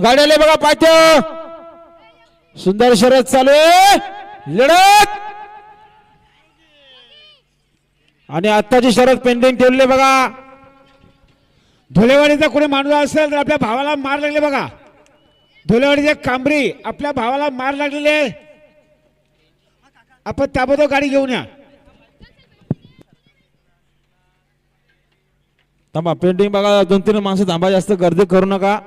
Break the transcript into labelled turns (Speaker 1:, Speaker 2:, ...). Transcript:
Speaker 1: गाडी आले बघा पाठ्य सुंदर शरद चालू आहे. लढत. आणि आत्ताची शरद पेंडिंग ठेवली बघा.
Speaker 2: धुलेवाडीचा कोणी माणूस असेल तर आपल्या भावाला मार लागले बघा. धुलेवाडीचे कांबरी आपल्या भावाला मार लागलेले आपण त्याबद्दल गाडी घेऊन या.
Speaker 1: थांबा पेंटिंग बघा दोन तीन माणसं थांबा जास्त गर्दी करू नका.